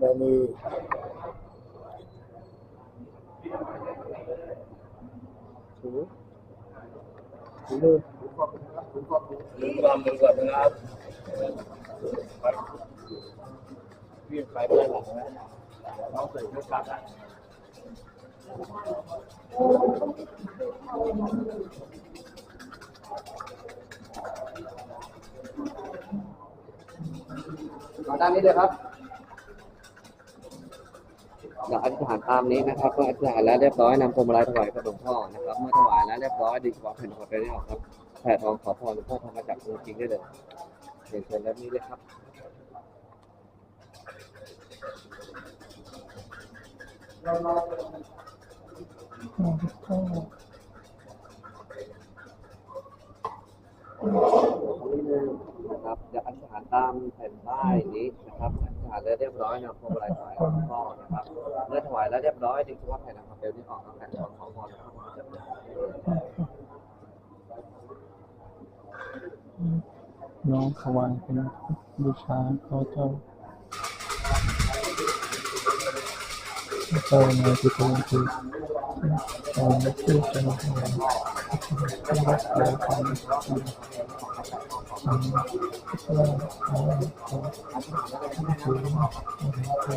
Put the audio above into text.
Many เมนูถูถูมือลืมความมือก่อนนะครับวิ่งไปเพื่อนหลังนะน้องใส่ไม่กลับอะมาด้านนี้เลยครับ หลังอธิษฐานตามนี้นะครับก็อธิษฐานแล้วเรียบร้อยนำพวงมาลัยถวายพระหลวงพ่อนะครับเมื่อถวายแล้วเรียบร้อยดึงวางแผ่นหัวไปได้ออกครับแผ่ทองขอพรหลวงพ่อทองมาจากตัวจริงได้เลยเรียนเชิญด้านนี้เลยครับนะครับจะอธิษฐานตามแผ่นป้ายนี้นะครับอธิษฐาน แล้วเรียบร้อยนำพวงมาลัยถวายหลวงพ่อนะครับเมื่อถวายแล้วเรียบร้อยดึงเฉพาแผ่นนะครับเบลนี้ออกเอาแผ่นทองของพ่อทองมาจากตัวจริงได้เลยน้องถวายเป็นบูชาเขาเจ้าเจ้าในที่เป็นคือตอนที่ えー、聖書の方に飛び出している感じですね。うん、そこは、えー、すごく、えー